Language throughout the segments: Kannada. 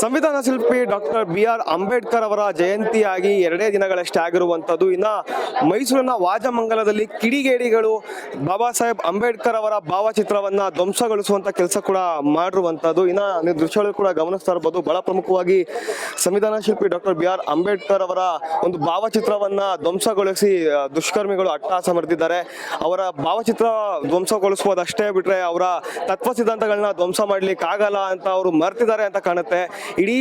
ಸಂವಿಧಾನ ಶಿಲ್ಪಿ ಡಾಕ್ಟರ್ ಬಿ ಆರ್ ಅಂಬೇಡ್ಕರ್ ಅವರ ಜಯಂತಿಯಾಗಿ ಎರಡೇ ದಿನಗಳಷ್ಟೇ ಆಗಿರುವಂಥದ್ದು. ಇನ್ನು ಮೈಸೂರಿನ ವಾಜಮಂಗಲದಲ್ಲಿ ಕಿಡಿಗೇಡಿಗಳು ಬಾಬಾ ಸಾಹೇಬ್ ಅಂಬೇಡ್ಕರ್ ಅವರ ಭಾವಚಿತ್ರವನ್ನ ಧ್ವಂಸಗೊಳಿಸುವಂತ ಕೆಲಸ ಕೂಡ ಮಾಡಿರುವಂಥದ್ದು. ಇನ್ನು ನೀವು ದೃಶ್ಯಗಳು ಕೂಡ ಗಮನಿಸ್ತಾ ಇರ್ಬೋದು, ಬಹಳ ಪ್ರಮುಖವಾಗಿ ಸಂವಿಧಾನ ಶಿಲ್ಪಿ ಡಾಕ್ಟರ್ ಬಿ ಆರ್ ಅಂಬೇಡ್ಕರ್ ಅವರ ಒಂದು ಭಾವಚಿತ್ರವನ್ನ ಧ್ವಂಸಗೊಳಿಸಿ ದುಷ್ಕರ್ಮಿಗಳು ಅಟ್ಟಾಸ ಮರೆದಿದ್ದಾರೆ ಅವರ ಭಾವಚಿತ್ರ ಧ್ವಂಸಗೊಳಿಸುವುದಷ್ಟೇ ಬಿಟ್ರೆ ಅವರ ತತ್ವ ಸಿದ್ಧಾಂತಗಳನ್ನ ಧ್ವಂಸ ಮಾಡ್ಲಿಕ್ಕೆ ಆಗಲ್ಲ ಅಂತ ಅವರು ಮರ್ತಿದ್ದಾರೆ ಅಂತ ಕಾಣುತ್ತೆ. ಇಡೀ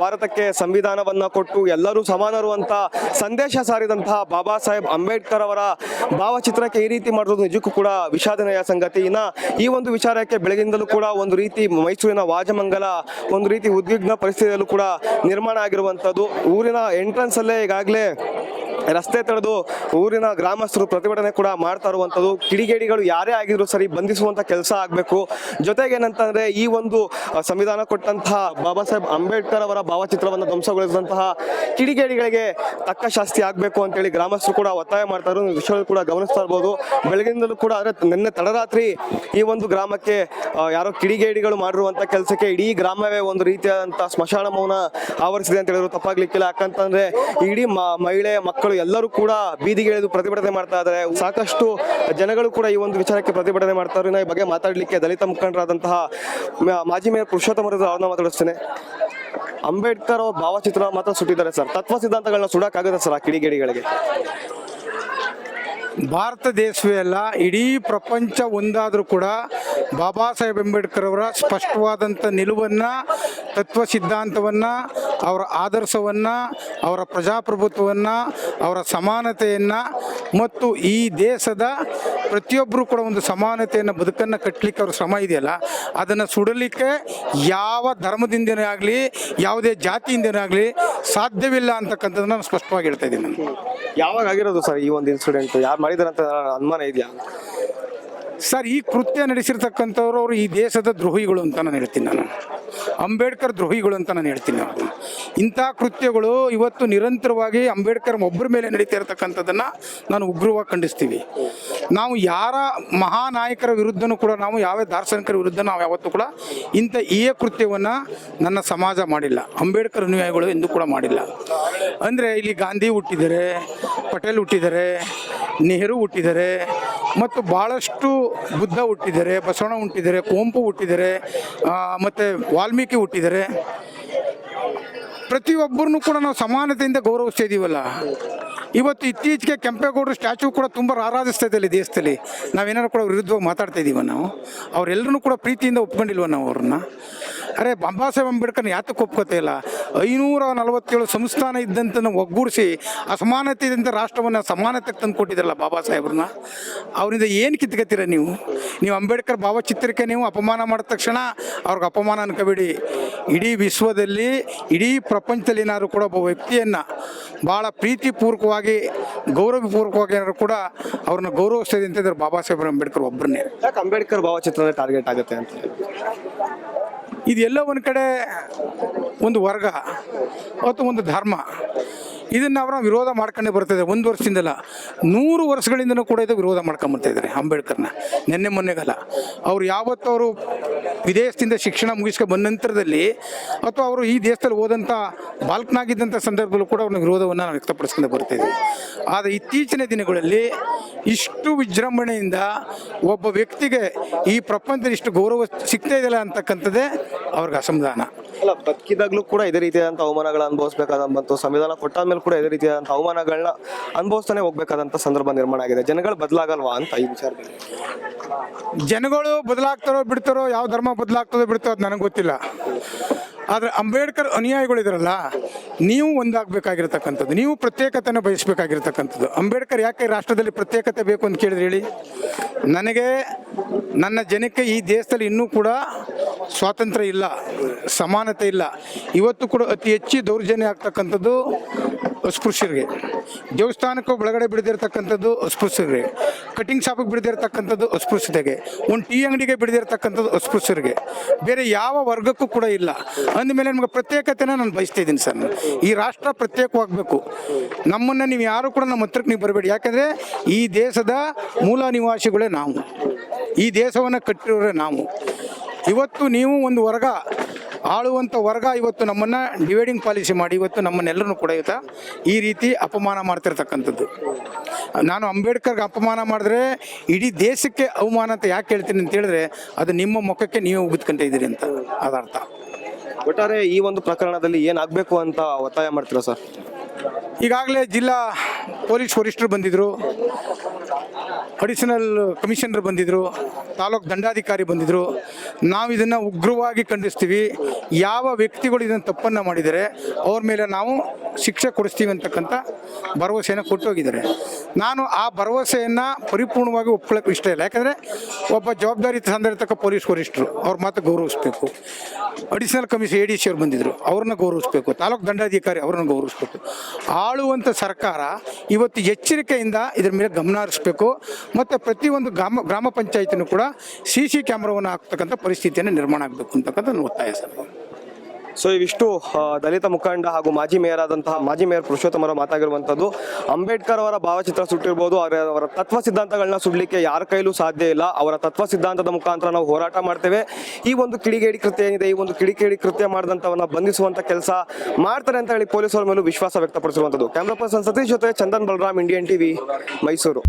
ಭಾರತಕ್ಕೆ ಸಂವಿಧಾನವನ್ನ ಕೊಟ್ಟು ಎಲ್ಲರೂ ಸಮಾನರು ಅಂತ ಸಂದೇಶ ಸಾರಿದಂತಹ ಬಾಬಾ ಸಾಹೇಬ್ ಅಂಬೇಡ್ಕರ್ ಅವರ ಭಾವಚಿತ್ರಕ್ಕೆ ಈ ರೀತಿ ಮಾಡೋದು ನಿಜಕ್ಕೂ ಕೂಡ ವಿಷಾದನೀಯ ಸಂಗತಿ. ಇನ್ನ ಈ ಒಂದು ವಿಚಾರಕ್ಕೆ ಬೆಳಗಿನಿಂದಲೂ ಕೂಡ ಒಂದು ರೀತಿ ಮೈಸೂರಿನ ವಾಜಮಂಗಲ, ಒಂದು ರೀತಿ ಉದ್ವಿಗ್ನ ಪರಿಸ್ಥಿತಿಯಲ್ಲೂ ಕೂಡ ನಿರ್ಮಾಣ ಆಗಿರುವಂತದ್ದು ಊರಿನ ಎಂಟ್ರೆನ್ಸ್ ಅಲ್ಲೇ ಈಗಾಗಲೇ ರಸ್ತೆ ತಡೆದು ಊರಿನ ಗ್ರಾಮಸ್ಥರು ಪ್ರತಿಭಟನೆ ಕೂಡ ಮಾಡ್ತಾ ಇರುವಂತದ್ದು. ಕಿಡಿಗೇಡಿಗಳು ಯಾರೇ ಆಗಿದ್ರು ಸರಿ ಬಂಧಿಸುವಂತ ಕೆಲಸ ಆಗ್ಬೇಕು. ಜೊತೆಗೆ ಏನಂತಂದ್ರೆ ಈ ಒಂದು ಸಂವಿಧಾನ ಕೊಟ್ಟಂತಹ ಬಾಬಾ ಸಾಹೇಬ್ ಅಂಬೇಡ್ಕರ್ ಅವರ ಭಾವಚಿತ್ರವನ್ನು ಧ್ವಂಸಗೊಳಿಸಿದಂತಹ ಕಿಡಿಗೇಡಿಗಳಿಗೆ ತಕ್ಕ ಶಾಸ್ತಿ ಆಗ್ಬೇಕು ಅಂತೇಳಿ ಗ್ರಾಮಸ್ಥರು ಕೂಡ ಒತ್ತಾಯ ಮಾಡ್ತಾ ಇರೋ ವಿಷಯ ಕೂಡ ಗಮನಿಸ್ತಾ ಇರ್ಬೋದು. ಬೆಳಗಿನಿಂದಲೂ ಕೂಡ ಅಂದ್ರೆ ನಿನ್ನೆ ತಡರಾತ್ರಿ ಈ ಒಂದು ಗ್ರಾಮಕ್ಕೆ ಯಾರೋ ಕಿಡಿಗೇಡಿಗಳು ಮಾಡಿರುವಂತ ಕೆಲಸಕ್ಕೆ ಇಡೀ ಗ್ರಾಮವೇ ಒಂದು ರೀತಿಯಾದಂತಹ ಸ್ಮಶಾನ ಮೌನ ಆವರಿಸಿದೆ ಅಂತ ಹೇಳಿದ್ರು. ತಪ್ಪಾಗ್ಲಿಕ್ಕಿಲ್ಲ. ಯಾಕಂತಂದ್ರೆ ಇಡೀ ಮಹಿಳೆ, ಮಕ್ಕಳು ಎಲ್ಲರೂ ಕೂಡ ಬೀದಿಗೆ ಇಳಿದು ಪ್ರತಿಭಟನೆ ಮಾಡ್ತಾ ಇದ್ದಾರೆ. ಸಾಕಷ್ಟು ಜನಗಳು ಕೂಡ ಈ ಒಂದು ವಿಚಾರಕ್ಕೆ ಪ್ರತಿಭಟನೆ ಮಾಡ್ತಾ ಇದ್ದಾರೆ ಈ ಬಗ್ಗೆ ಮಾತಾಡಲಿಕ್ಕೆ ದಲಿತ ಮುಖಂಡರಾದಂತಹ ಮಾಜಿ ಮೇಯರ್ ಪುರುಷೋತ್ತಮ ಅವ್ರನ್ನ ಮಾತಾಡಿಸ್ತೇನೆ. ಅಂಬೇಡ್ಕರ್ ಅವ್ರ ಭಾವಚಿತ್ರ ಮಾತ್ರ ಸುಟ್ಟಿದ್ದಾರೆ ಸರ್. ತತ್ವ ಸಿದ್ಧಾಂತಗಳನ್ನ ಸುಡಕ್ಕಾಗುತ್ತೆ ಸರ್ ಆ ಕಿಡಿಗೇಡಿಗಳಿಗೆ? ಭಾರತ ದೇಶವೇ ಅಲ್ಲ, ಇಡೀ ಪ್ರಪಂಚ ಒಂದಾದರೂ ಕೂಡ ಬಾಬಾ ಸಾಹೇಬ್ ಅಂಬೇಡ್ಕರ್ ಅವರ ಸ್ಪಷ್ಟವಾದಂಥ ನಿಲುವನ್ನು, ತತ್ವ ಸಿದ್ಧಾಂತವನ್ನು, ಅವರ ಆದರ್ಶವನ್ನು, ಅವರ ಪ್ರಜಾಪ್ರಭುತ್ವವನ್ನು, ಅವರ ಸಮಾನತೆಯನ್ನು ಮತ್ತು ಈ ದೇಶದ ಪ್ರತಿಯೊಬ್ಬರು ಕೂಡ ಒಂದು ಸಮಾನತೆಯನ್ನು ಬದುಕನ್ನು ಕಟ್ಟಲಿಕ್ಕೆ ಅವ್ರ ಶ್ರಮ ಇದೆಯಲ್ಲ ಅದನ್ನು ಸುಡಲಿಕ್ಕೆ ಯಾವ ಧರ್ಮದಿಂದನೇ ಆಗಲಿ ಯಾವುದೇ ಜಾತಿಯಿಂದನೇ ಆಗಲಿ ಸಾಧ್ಯವಿಲ್ಲ ಅಂತಕ್ಕಂಥದ್ದನ್ನ ನಾನು ಸ್ಪಷ್ಟವಾಗಿ ಹೇಳ್ತಾ ಇದ್ದೀನಿ. ನಾನು ಯಾವಾಗ ಆಗಿರೋದು ಸರ್ ಈ ಒಂದು ಇನ್ಸಿಡೆಂಟ್ ಯಾರು ಮಾಡಿದಾರೆ ಅಂತ ಅನುಮಾನ ಇದೆಯಾ? ಸರ್ ಈ ಕೃತ್ಯ ನಡೆಸಿರ್ತಕ್ಕಂಥವ್ರು ಅವರು ಈ ದೇಶದ ದ್ರೋಹಿಗಳು ಅಂತ ನಾನು ಹೇಳ್ತೀನಿ ನಾನು. ಅಂಬೇಡ್ಕರ್ ದ್ರೋಹಿಗಳು ಅಂತ ನಾನು ಹೇಳ್ತೀನಿ ಅವ್ರನ್ನ. ಇಂಥ ಕೃತ್ಯಗಳು ಇವತ್ತು ನಿರಂತರವಾಗಿ ಅಂಬೇಡ್ಕರ್ ಒಬ್ಬರ ಮೇಲೆ ನಡೀತಾ ಇರತಕ್ಕಂಥದ್ದನ್ನು ನಾನು ಉಗ್ರವಾಗಿ ಖಂಡಿಸ್ತೀವಿ. ನಾವು ಯಾರ ಮಹಾನಾಯಕರ ವಿರುದ್ಧನೂ ಕೂಡ ನಾವು ಯಾವ ದಾರ್ಶನಿಕರ ವಿರುದ್ಧ ನಾವು ಯಾವತ್ತೂ ಕೂಡ ಇಂಥ ಈ ಕೃತ್ಯವನ್ನು ನನ್ನ ಸಮಾಜ ಮಾಡಿಲ್ಲ. ಅಂಬೇಡ್ಕರ್ ಅನುಯಾಯಿಗಳು ಎಂದು ಕೂಡ ಮಾಡಿಲ್ಲ. ಅಂದರೆ ಇಲ್ಲಿ ಗಾಂಧಿ ಹುಟ್ಟಿದ್ದಾರೆ ಪಟೇಲ್ ಹುಟ್ಟಿದ್ದಾರೆ ನೆಹರು ಹುಟ್ಟಿದ್ದಾರೆ ಮತ್ತು ಭಾಳಷ್ಟು ಬುದ್ಧ ಹುಟ್ಟಿದ್ದಾರೆ ಬಸವಣ್ಣ ಹುಟ್ಟಿದ್ದಾರೆ ಕೋಂಪು ಹುಟ್ಟಿದ್ದಾರೆ ಮತ್ತು ವಾಲ್ಮೀಕಿ ಹುಟ್ಟಿದ್ದಾರೆ ಪ್ರತಿಯೊಬ್ಬರನ್ನು ಕೂಡ ನಾವು ಸಮಾನತೆಯಿಂದ ಗೌರವಿಸ್ತಾ ಇದೀವಲ್ಲ ಇವತ್ತು ಇತ್ತೀಚೆಗೆ ಕೆಂಪೇಗೌಡರು ಸ್ಟ್ಯಾಚು ಕೂಡ ತುಂಬ ಆರಾಧಿಸ್ತಾ ಇದ್ದಲ್ಲಿ ದೇಶದಲ್ಲಿ. ನಾವೇನಾದ್ರು ಕೂಡ ವಿರುದ್ಧವಾಗಿ ಮಾತಾಡ್ತಾ ಇದೀವ ನಾವು? ಅವರೆಲ್ಲರೂ ಕೂಡ ಪ್ರೀತಿಯಿಂದ ಒಪ್ಕೊಂಡಿಲ್ವ ನಾವು ಅವ್ರನ್ನ? ಅರೆ ಬಾಬಾ ಸಾಹೇಬ್ ಅಂಬೇಡ್ಕರ್ನ ಯಾತಕ್ಕೆ ಒಪ್ಕೋತಾ ಇಲ್ಲ? ಐನೂರ ನಲವತ್ತೇಳು ಸಂಸ್ಥಾನ ಇದ್ದಂತ ಒಗ್ಗೂಡಿಸಿ ಅಸಮಾನತೆಯಿಂದ ರಾಷ್ಟ್ರವನ್ನು ಸಮಾನತೆಗೆ ತಂದು ಕೊಟ್ಟಿದ್ರಲ್ಲ ಬಾಬಾ ಸಾಹೇಬ್ರನ್ನ? ಅವರಿಂದ ಏನು ಕಿತ್ಕತ್ತೀರ ನೀವು? ನೀವು ಅಂಬೇಡ್ಕರ್ ಭಾವಚಿತ್ರಕ್ಕೆ ನೀವು ಅಪಮಾನ ಮಾಡಿದ ತಕ್ಷಣ ಅವ್ರಿಗೆ ಅಪಮಾನ ಅನ್ಕೋಬೇಡಿ. ಇಡೀ ವಿಶ್ವದಲ್ಲಿ, ಇಡೀ ಪ್ರಪಂಚದಲ್ಲಿ ಏನಾದ್ರು ಕೂಡ ಒಬ್ಬ ವ್ಯಕ್ತಿಯನ್ನು ಭಾಳ ಪ್ರೀತಿಪೂರ್ವಕವಾಗಿ, ಗೌರವಪೂರ್ವಕವಾಗಿ ಏನಾದ್ರು ಕೂಡ ಅವ್ರನ್ನ ಗೌರವಿಸ್ತದೆ ಅಂತಂದ್ರೆ ಬಾಬಾ ಸಾಹೇಬ್ ಅಂಬೇಡ್ಕರ್ ಒಬ್ಬರನ್ನೇ. ಯಾಕೆ ಅಂಬೇಡ್ಕರ್ ಭಾವಚಿತ್ರ ಟಾರ್ಗೆಟ್ ಆಗುತ್ತೆ ಅಂತ? ಇದೆಲ್ಲ ಒಂದು ಕಡೆ ಒಂದು ವರ್ಗ ಅಥವಾ ಒಂದು ಧರ್ಮ. ಇದನ್ನು ಅವರ ವಿರೋಧ ಮಾಡ್ಕೊಂಡೇ ಬರ್ತಿದೆ ಒಂದು ವರ್ಷದಿಂದಲ್ಲ, ನೂರು ವರ್ಷಗಳಿಂದಲೂ ಕೂಡ ಇದು ವಿರೋಧ ಮಾಡ್ಕೊಂಬರ್ತಾ ಇದ್ದಾರೆ ಅಂಬೇಡ್ಕರ್ನ. ನಿನ್ನೆ ಮೊನ್ನೆಗಲ್ಲ. ಅವ್ರು ಯಾವತ್ತೂ ಅವರು ವಿದೇಶದಿಂದ ಶಿಕ್ಷಣ ಮುಗಿಸ್ಕೊ ಬಂದ ನಂತರದಲ್ಲಿ ಅಥವಾ ಅವರು ಈ ದೇಶದಲ್ಲಿ ಹೋದಂಥ ಬಾಲ್ಕನಾಗಿದ್ದಂಥ ಸಂದರ್ಭದಲ್ಲೂ ಕೂಡ ಅವ್ರನ್ನ ವಿರೋಧವನ್ನು ನಾವು ವ್ಯಕ್ತಪಡಿಸ್ಕೊಂಡು ಬರ್ತಾ ಇದ್ದೀವಿ ಆದರೆ ಇತ್ತೀಚಿನ ದಿನಗಳಲ್ಲಿ ಇಷ್ಟು ವಿಜೃಂಭಣೆಯಿಂದ ಒಬ್ಬ ವ್ಯಕ್ತಿಗೆ ಈ ಪ್ರಪಂಚದ ಇಷ್ಟು ಗೌರವ ಸಿಗ್ತಾ ಇದೆಯಲ್ಲ ಅಂತಕ್ಕಂಥದ್ದೇ ಅವ್ರಿಗೆ ಅಸಮಾಧಾನ. ಅಲ್ಲ ಬದುಕಿದಾಗ್ಲೂ ಕೂಡ ಇದೇ ರೀತಿಯಾದಂಥ ಅವಮಾನಗಳ ಅನುಭವಿಸಬೇಕಾದ ಬಂತು ಸಂವಿಧಾನ ಕೊಟ್ಟಾದ ಮೇಲೆ ಕೂಡ ಇದೇ ರೀತಿಯಾದಂಥ ಅವಮಾನಗಳನ್ನ ಅನುಭವಿಸ್ತಾನೆ ಹೋಗ್ಬೇಕಾದಂಥ ಸಂದರ್ಭ ನಿರ್ಮಾಣ ಆಗಿದೆ. ಜನಗಳು ಬದಲಾಗಲ್ವಾ ಅಂತ ಈ ವಿಚಾರದಲ್ಲಿ? ಜನಗಳು ಬದಲಾಗ್ತಾರೋ ಬಿಡ್ತಾರೋ ಯಾವ ಧರ್ಮ ಬದಲಾಗ್ತದೋ ಬಿಡ್ತಾರೋ ಅದು ನನಗೆ ಗೊತ್ತಿಲ್ಲ. ಆದರೆ ಅಂಬೇಡ್ಕರ್ ಅನುಯಾಯಿಗಳಿದ್ರಲ್ಲ ನೀವು ಒಂದಾಗಬೇಕಾಗಿರ್ತಕ್ಕಂಥದ್ದು, ನೀವು ಪ್ರತ್ಯೇಕತೆಯನ್ನು ಬಯಸಬೇಕಾಗಿರ್ತಕ್ಕಂಥದ್ದು. ಅಂಬೇಡ್ಕರ್ ಯಾಕೆ ರಾಷ್ಟ್ರದಲ್ಲಿ ಪ್ರತ್ಯೇಕತೆ ಬೇಕು ಅಂತ ಕೇಳಿದ್ರೆ ಹೇಳಿ? ನನಗೆ ನನ್ನ ಜನಕ್ಕೆ ಈ ದೇಶದಲ್ಲಿ ಇನ್ನೂ ಕೂಡ ಸ್ವಾತಂತ್ರ್ಯ ಇಲ್ಲ, ಸಮಾನತೆ ಇಲ್ಲ. ಇವತ್ತು ಕೂಡ ಅತಿ ಹೆಚ್ಚು ದೌರ್ಜನ್ಯ ಆಗ್ತಕ್ಕಂಥದ್ದು ಅಸ್ಪೃಶ್ಯರಿಗೆ ದೇವಸ್ಥಾನಕ್ಕೆ ಒಳಗಡೆ ಬಿಡದಿರ್ತಕ್ಕಂಥದ್ದು ಅಸ್ಪೃಶ್ಯರಿಗೆ ಕಟಿಂಗ್ ಶಾಪಿಗೆ ಬಿಡದಿರ್ತಕ್ಕಂಥದ್ದು ಅಸ್ಪೃಶ್ಯತೆಗೆ ಒಂದು ಟೀ ಅಂಗಡಿಗೆ ಬಿಡದಿರ್ತಕ್ಕಂಥದ್ದು ಅಸ್ಪೃಶ್ಯರಿಗೆ ಬೇರೆ ಯಾವ ವರ್ಗಕ್ಕೂ ಕೂಡ ಇಲ್ಲ. ಅಂದಮೇಲೆ ನಮಗೆ ಪ್ರತ್ಯೇಕತೆನ ನಾನು ಬಯಸ್ತಾ ಇದ್ದೀನಿ ಸರ್ ಈ ರಾಷ್ಟ್ರ ಪ್ರತ್ಯೇಕವಾಗಬೇಕು. ನಮ್ಮನ್ನು ನೀವು ಯಾರು ಕೂಡ ನಮ್ಮ ಹತ್ರಕ್ಕೆ ನೀವು ಬರಬೇಡಿ. ಯಾಕಂದರೆ ಈ ದೇಶದ ಮೂಲ ನಿವಾಸಿಗಳೇ ನಾವು. ಈ ದೇಶವನ್ನು ಕಟ್ಟಿರೋರೆ ನಾವು. ಇವತ್ತು ನೀವು ಒಂದು ವರ್ಗ ಆಳುವಂಥ ವರ್ಗ ಇವತ್ತು ನಮ್ಮನ್ನು ಡಿವೈಡಿಂಗ್ ಪಾಲಿಸಿ ಮಾಡಿ ಇವತ್ತು ನಮ್ಮನ್ನೆಲ್ಲರನ್ನು ಕೂಡ ಇವತ್ತು ಈ ರೀತಿ ಅಪಮಾನ ಮಾಡ್ತಿರ್ತಕ್ಕಂಥದ್ದು. ನಾನು ಅಂಬೇಡ್ಕರ್ಗೆ ಅಪಮಾನ ಮಾಡಿದ್ರೆ ಇಡೀ ದೇಶಕ್ಕೆ ಅವಮಾನ ಅಂತ ಯಾಕೆ ಹೇಳ್ತೀನಿ ಅಂತ ಹೇಳಿದ್ರೆ ಅದು ನಿಮ್ಮ ಮುಖಕ್ಕೆ ನೀವು ಉಗಿದ್ಕೊಂತ ಇದ್ದೀರಿ ಅಂತ ಅದರ್ಥ ಒಟ್ಟಾರೆ ಈ ಒಂದು ಪ್ರಕರಣದಲ್ಲಿ ಏನಾಗಬೇಕು ಅಂತ ಒತ್ತಾಯ ಮಾಡ್ತೀರಾ ಸರ್? ಈಗಾಗಲೇ ಜಿಲ್ಲಾ ಪೊಲೀಸ್ ವರಿಷ್ಠರು ಬಂದಿದ್ದರು ಅಡಿಷನಲ್ ಕಮಿಷನರ್ ಬಂದಿದ್ದರು ತಾಲೂಕು ದಂಡಾಧಿಕಾರಿ ಬಂದಿದ್ದರು ನಾವು ಇದನ್ನು ಉಗ್ರವಾಗಿ ಖಂಡಿಸ್ತೀವಿ. ಯಾವ ವ್ಯಕ್ತಿಗಳು ಇದನ್ನು ತಪ್ಪನ್ನು ಮಾಡಿದರೆ, ಅವ್ರ ಮೇಲೆ ನಾವು ಶಿಕ್ಷೆ ಕೊಡಿಸ್ತೀವಿ ಅಂತಕ್ಕಂಥ ಭರವಸೆಯನ್ನು ಕೊಟ್ಟೋಗಿದ್ದಾರೆ. ನಾನು ಆ ಭರವಸೆಯನ್ನು ಪರಿಪೂರ್ಣವಾಗಿ ಒಪ್ಕೊಳ್ಳೋಕೆ ಇಷ್ಟ ಇಲ್ಲ. ಯಾಕಂದರೆ ಒಬ್ಬ ಜವಾಬ್ದಾರಿ ತಂದಿರತಕ್ಕ ಪೊಲೀಸ್ ವರಿಷ್ಠರು, ಅವ್ರ ಮಾತು ಗೌರವಿಸಬೇಕು. Additional commission A D C ಅವ್ರು ಬಂದಿದ್ದರು ಅವ್ರನ್ನ ಗೌರವಿಸಬೇಕು. ತಾಲೂಕು ದಂಡಾಧಿಕಾರಿ ಅವ್ರನ್ನ ಗೌರವಿಸಬೇಕು. ಆಳುವಂಥ ಸರ್ಕಾರ ಇವತ್ತು ಎಚ್ಚರಿಕೆಯಿಂದ ಇದ್ರ ಮೇಲೆ ಗಮನ ಹರಿಸ್ಬೇಕು. ಮತ್ತು ಪ್ರತಿಯೊಂದು ಗ್ರಾಮ ಗ್ರಾಮ ಪಂಚಾಯತಿನೂ ಕೂಡ ಸಿ ಸಿ ಕ್ಯಾಮ್ರಾವನ್ನು ಹಾಕ್ತಕ್ಕಂಥ ಪರಿಸ್ಥಿತಿಯನ್ನು ನಿರ್ಮಾಣ ಆಗಬೇಕು ಅಂತಕ್ಕಂಥ ಒತ್ತಾಯ ಸರ್. ಸೊ ಇವಿಷ್ಟು ದಲಿತ ಮುಖಂಡ ಹಾಗೂ ಮಾಜಿ ಮೇಯರ್ ಆದಂತಹ ಮಾಜಿ ಮೇಯರ್ ಪುರುಷೋತ್ತಮ ಅವರ ಮಾತಾಗಿರುವಂಥದ್ದು ಅಂಬೇಡ್ಕರ್ ಅವರ ಭಾವಚಿತ್ರ ಸುಟ್ಟಿರ್ಬೋದು, ಆದರೆ ಅವರ ತತ್ವ ಸಿದ್ಧಾಂತಗಳನ್ನ ಸುಡ್ಲಿಕ್ಕೆ ಯಾರ ಕೈಲೂ ಸಾಧ್ಯ ಇಲ್ಲ. ಅವರ ತತ್ವ ಸಿದ್ಧಾಂತದ ಮುಖಾಂತರ ನಾವು ಹೋರಾಟ ಮಾಡ್ತೇವೆ. ಈ ಒಂದು ಕಿಡಿಗೇಡಿ ಕೃತ್ಯ ಏನಿದೆ, ಈ ಒಂದು ಕಿಡಿಗೇಡಿ ಕೃತ್ಯ ಮಾಡಿದಂಥವನ್ನ ಬಂಧಿಸುವಂತ ಕೆಲಸ ಮಾಡ್ತಾರೆ ಅಂತ ಹೇಳಿ ಪೊಲೀಸರ ಮೇಲೂ ವಿಶ್ವಾಸ ವ್ಯಕ್ತಪಡಿಸಿರುವಂಥದ್ದು ಕ್ಯಾಮ್ರಾ ಪರ್ಸನ್ ಸತೀಶ್ ಜೊತೆ ಚಂದನ್ ಬಲರಾಮ್ ಇಂಡಿಯನ್ ಟಿವಿ ಮೈಸೂರು.